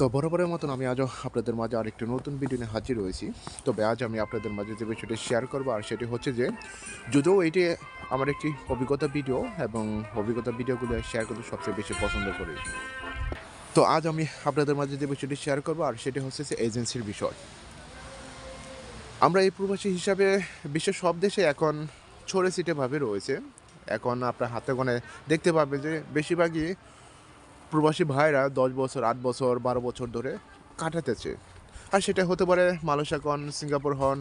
তো বরাবরের মতন আমি আজও আপনাদের মাঝে আরেকটি নতুন ভিডিও নিয়ে হাজির হয়েছি। তবে আজ আমি আপনাদের মাঝে যে বিষয়টি শেয়ার করব, আর সেটি হচ্ছে যে, যদিও এটি আমার একটি অভিজ্ঞতা ভিডিও এবং অভিজ্ঞতা ভিডিওগুলো শেয়ার করতে সবচেয়ে বেশি পছন্দ করি। তো আজ আমি আপনাদের মাঝে যে বিষয়টি শেয়ার করব, আর সেটি হচ্ছে যে এজেন্সির বিষয়। আমরা এই প্রবাসী হিসাবে বিশ্বের সব দেশে এখন ছড়ে ছিটেভাবে রয়েছে। এখন আপনার হাতে গোনে দেখতে পাবে যে বেশিরভাগই প্রবাসী ভাইরা দশ বছর, আট বছর, বারো বছর ধরে কাটাতেছে। আর সেটা হতে পারে মালয়েশিয়া কন সিঙ্গাপুর হন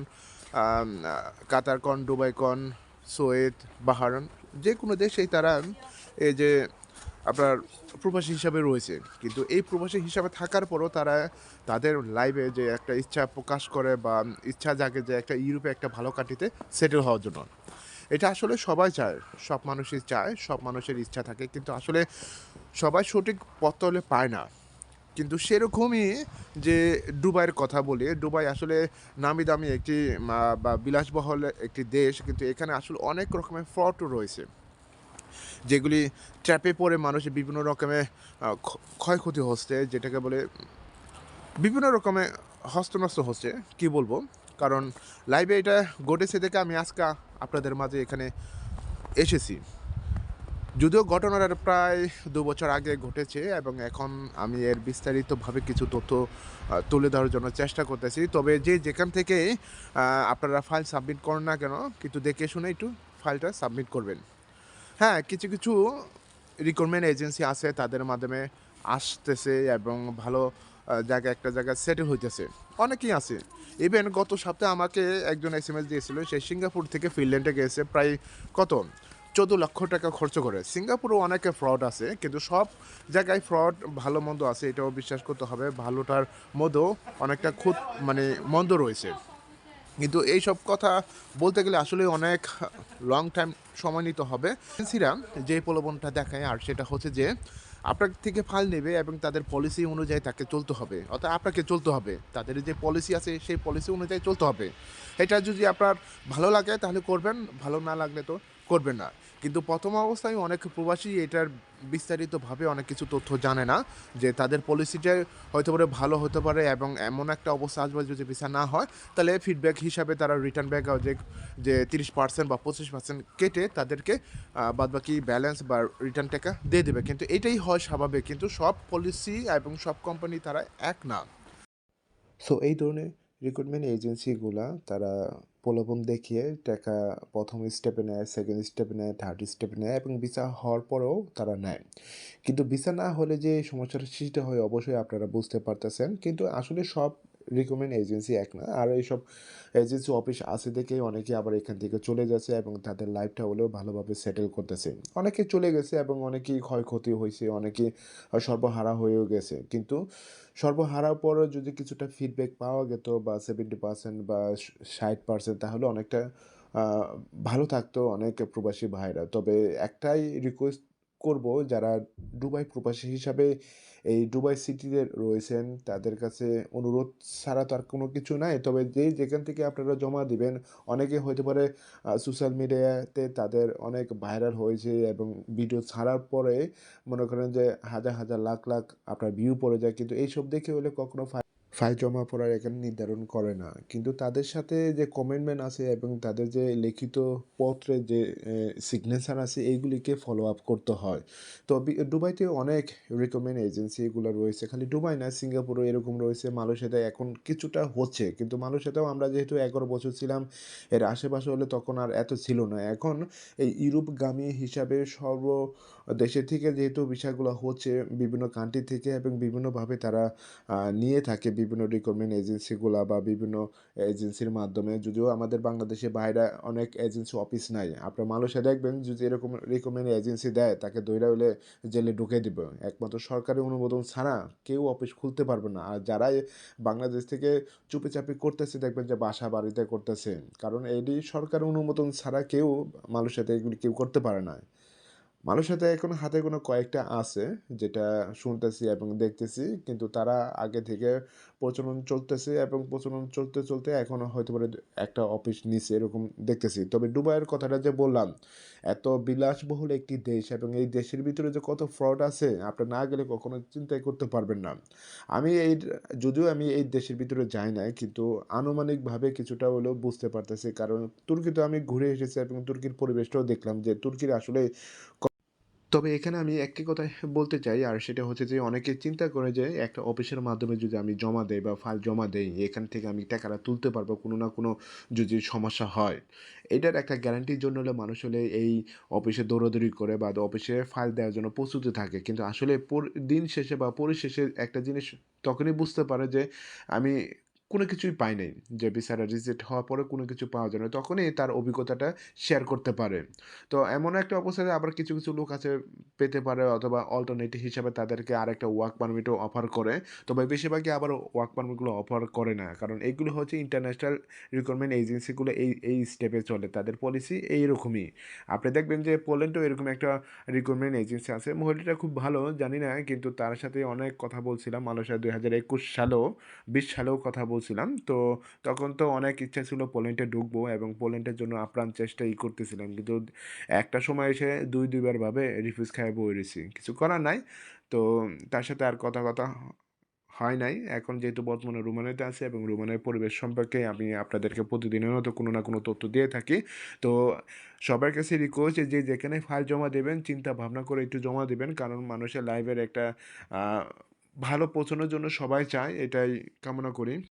কাতার কন দুবাই কন সোয়েত বাহারান যে কোনো দেশেই তারা এই যে আপনার প্রবাসী হিসাবে রয়েছে। কিন্তু এই প্রবাসী হিসাবে থাকার পরও তারা তাদের লাইফে যে একটা ইচ্ছা প্রকাশ করে বা ইচ্ছা জাগে যে একটা ইউরোপে একটা ভালো কাটিতে সেটেল হওয়ার জন্য। এটা আসলে সবাই চায়, সব মানুষই চায়, সব মানুষের ইচ্ছা থাকে। কিন্তু আসলে সবাই সঠিক পথ হলে পায় না। কিন্তু সেরকমই যে দুবাইয়ের কথা বলি, দুবাই আসলে নামি দামি একটি বা বিলাসবহল একটি দেশ, কিন্তু এখানে আসলে অনেক রকমের ফ্রডও রয়েছে। যেগুলি ট্র্যাপে পড়ে মানুষের বিভিন্ন রকমের ক্ষয়ক্ষতি হচ্ছে, যেটাকে বলে বিভিন্ন রকমের হস্তনষ্ট হচ্ছে, কি বলব? কারণ লাইভে এটা ঘটেছে দেখে আমি আজকে আপনাদের মাঝে এখানে এসেছি। যদিও ঘটনাটা প্রায় দু বছর আগে ঘটেছে এবং এখন আমি এর বিস্তারিতভাবে কিছু তথ্য তুলে ধরার জন্য চেষ্টা করতেছি। তবে যে যেখান থেকে আপনারা ফাইল সাবমিট করেন না কেন, কিন্তু দেখে শুনে একটু ফাইলটা সাবমিট করবেন। হ্যাঁ কিছু কিছু রিক্রুটমেন্ট এজেন্সি আছে, তাদের মাধ্যমে আসতেছে এবং ভালো জায়গা একটা জায়গায় সেটেল হইতেছে। অনেকেই আছে। ইভেন গত সপ্তাহে আমাকে একজন এস এম এস দিয়েছিল, সে সিঙ্গাপুর থেকে ফিনল্যান্ডে গেছে, প্রায় কত? চোদ্দ লক্ষ টাকা খরচ করে। সিঙ্গাপুরও অনেকে ফ্রড আছে, কিন্তু সব জায়গায় ফ্রড ভালো মন্দ আছে, এটাও বিশ্বাস করতে হবে। ভালোটার মধ্যেও অনেকটা খুব মানে মন্দ রয়েছে। কিন্তু এই সব কথা বলতে গেলে আসলে অনেক লং টাইম সময় নিতে হবে। এজেন্সিরা যে প্রলোভনটা দেখায়, আর সেটা হচ্ছে যে আপনার থেকে ফাইল নেবে এবং তাদের পলিসি অনুযায়ী তাকে চলতে হবে। অর্থাৎ আপনাকে চলতে হবে। তাদের যে পলিসি আছে, সেই পলিসি অনুযায়ী চলতে হবে। এটা যদি আপনার ভালো লাগে, তাহলে করবেন। ভালো না লাগলে তো করবেন না। কিন্তু প্রথম অবস্থায় অনেক প্রবাসী এটার বিস্তারিতভাবে অনেক কিছু তথ্য জানে না, যে তাদের পলিসিটা হয়তো পারে ভালো হতে পারে এবং এমন একটা অবস্থা আসবে যদি ভিসা না হয়, তাহলে ফিডব্যাক হিসাবে তারা রিটার্ন ব্যাক যে যে তিরিশ পার্সেন্ট বা পঁচিশ পার্সেন্ট কেটে তাদেরকে বাদবাকি ব্যালেন্স বা রিটার্ন টাকা দিয়ে দেবে। কিন্তু এটাই হয় স্বাভাবিক, কিন্তু সব পলিসি এবং সব কোম্পানি তারা এক না। সো এই ধরনের রিক্রুটমেন্ট এজেন্সিগুলা তারা প্রলোভন দেখিয়ে টাকা প্রথম স্টেপে নেয় সেকেন্ড স্টেপে নেয় থার্ড স্টেপে নেয় এবং ভিসা হওয়ার পরেও তারা নেয়। কিন্তু ভিসা না হলে যে সমস্যাটা সৃষ্টি হয়, অবশ্যই আপনারা বুঝতে পারতেছেন। কিন্তু আসলে সব রিকমেন্ড এজেন্সি এক না। আর এইসব এজেন্সি অফিস আছে দেখেই অনেকে আবার এখান থেকে চলে যাচ্ছে এবং তাদের লাইফটা হলেও ভালোভাবে সেটেল করতেছে। অনেকে চলে গেছে এবং অনেকেই ক্ষয়ক্ষতি হয়েছে, অনেকে সর্বহারা হয়েও গেছে। কিন্তু সর্বহারার পরও যদি কিছুটা ফিডব্যাক পাওয়া যেত বা সেভেন্টি পার্সেন্ট বা ষাট পার্সেন্ট তাহলে অনেকটা ভালো থাকতো অনেক প্রবাসী ভাইরা। তবে একটাই রিকোয়েস্ট করব, যারা দুবাই প্রবাসী হিসাবে এই দুবাই সিটিতে রয়েছেন, তাদের কাছে অনুরোধ ছাড়া তো আর কোনো কিছু নাই। তবে যেই যেখান থেকে আপনারা জমা দিবেন, অনেকে হতে পারে সোশ্যাল মিডিয়াতে তাদের অনেক ভাইরাল হয়েছে এবং ভিডিও ছাড়ার পরে মনে করেন যে হাজার হাজার, লাখ লাখ আপনার ভিউ পড়ে যায়। কিন্তু এইসব দেখে হলে কখনো ফাইল জমা পড়ার এখানে নির্ধারণ করে না। কিন্তু তাদের সাথে যে কমেন্টমেন্ট আছে এবং তাদের যে লিখিত পত্রে যে সিগনেচার আছে, এইগুলিকে ফলো আপ করতে হয়। তো দুবাইতে অনেক রিকমেন্ড এজেন্সি এগুলো রয়েছে। খালি দুবাই না, সিঙ্গাপুরও এরকম রয়েছে মালয়েশিয়াতে এখন কিছুটা হচ্ছে। কিন্তু মালয়েশিয়াতেও আমরা যেহেতু এগারো বছর ছিলাম, এর আশেপাশে হলে তখন আর এত ছিল না। এখন এই ইউরোপগামী হিসাবে সর্ব দেশের থেকে যেহেতু বিষয়গুলো হচ্ছে, বিভিন্ন কান্ট্রি থেকে এবং বিভিন্নভাবে তারা নিয়ে থাকে বিভিন্ন রিকমেন্ড এজেন্সিগুলা বা বিভিন্ন এজেন্সির মাধ্যমে যদিও আমাদের বাংলাদেশে বাইরে অনেক এজেন্সি অফিস নাই। আপনার মানুষে দেখবেন, যদি এরকম রিকমেন্ড এজেন্সি দেয়, তাকে দৈরা হলে জেলে ঢুকে দিবে। একমাত্র সরকারি অনুমোদন ছাড়া কেউ অফিস খুলতে পারবে না। আর যারা বাংলাদেশ থেকে চুপি চাপি করতেছে, দেখবেন যে বাসা বাড়িতে করতেছে। কারণ এটি সরকারি অনুমোদন ছাড়া কেউ সাথে এগুলি কেউ করতে পারে না। মানুষের সাথে এখন হাতে কোনো কয়েকটা আছে যেটা শুনতেছি এবং দেখতেছি, কিন্তু তারা আগে থেকে প্রচলন চলতেছে এবং প্রচলন চলতে চলতে এখন হয়তো পারে একটা অফিস নিচে এরকম দেখতেছি তবে দুবাইয়ের কথাটা যে বললাম, এত বিলাসবহুল একটি দেশ এবং এই দেশের ভিতরে যে কত ফ্রড আছে, আপনি না গেলে কখনো চিন্তাই করতে পারবেন না। আমি এই, যদিও আমি এই দেশের ভিতরে যাই নাই, কিন্তু আনুমানিকভাবে কিছুটা হলেও বুঝতে পারতেছি। কারণ তুর্কি তো আমি ঘুরে এসেছি এবং তুর্কির পরিবেশটাও দেখলাম যে তুর্কির আসলে তবে এখানে আমি একটি কথাই বলতে চাই, আর সেটা হচ্ছে যে অনেকে চিন্তা করে যে একটা অফিসের মাধ্যমে যদি আমি জমা দেই বা ফাইল জমা দেই, এখান থেকে আমি টাকাটা তুলতে পারব কোনো না কোনো যদি সমস্যা হয়। এটার একটা গ্যারান্টির জন্য হলে মানুষ হলে এই অফিসে দৌড়াদৌড়ি করে বা অফিসে ফাইল দেওয়ার জন্য প্রস্তুতি থাকে। কিন্তু আসলে দিন শেষে বা পরিশেষে একটা জিনিস তখনই বুঝতে পারে যে আমি কোনো কিছুই পাই নাই। যে ভিসাটা রিজেক্ট হওয়ার পরে কোনো কিছু পাওয়া যায় না। তখনই তার অভিজ্ঞতাটা শেয়ার করতে পারে। তো এমন একটা অবস্থায় আবার কিছু, কিছু লোক আছে পেতে পারে অথবা অল্টারনেটিভ হিসাবে তাদেরকে আরেকটা ওয়ার্ক পারমিটও অফার করে। তবে বেশিরভাগই আবার ওয়ার্ক পারমিটগুলো অফার করে না। কারণ এগুলো হচ্ছে ইন্টারন্যাশনাল রিক্রুটমেন্ট এজেন্সিগুলো এই, এই স্টেপে চলে। তাদের পলিসি এইরকমই। আপনি দেখবেন যে পোল্যান্ডেও এরকম একটা রিক্রুটমেন্ট এজেন্সি আছে। মহিলাটা খুব ভালো জানি না কিন্তু তার সাথে অনেক কথা বলছিলাম। মালয়েশিয়া ২০২১ সালেও ২০ সালেও কথা বলছিলাম। তো তখন তো অনেক ইচ্ছা ছিল পোল্যান্ডে ঢুকবো এবং পোল্যান্ডের জন্য আপ্রাণ চেষ্টা ই করতেছিলাম। কিন্তু একটা সময় এসে ২-২ বার ভাবে রিফিউজ খাইয়ে রইছি। কিছু করার নাই। তো তার সাথে আর কথা, কথা হয় নাই। এখন যেহেতু বর্তমানে রোমানিয়াতে আছে এবং রোমানিয়ার পরিবেশ সম্পর্কে আমি আপনাদেরকে প্রতিদিনের মতো কোনো না কোনো তথ্য দিয়ে থাকি। তো সবার কাছে রিকোয়েস্ট যে যেখানে ফাইল জমা দেবেন চিন্তা ভাবনা করে একটু জমা দিবেন। কারণ মানুষের লাইভের একটা ভালো পৌঁছানোর জন্য সবাই চায় এটাই কামনা করি।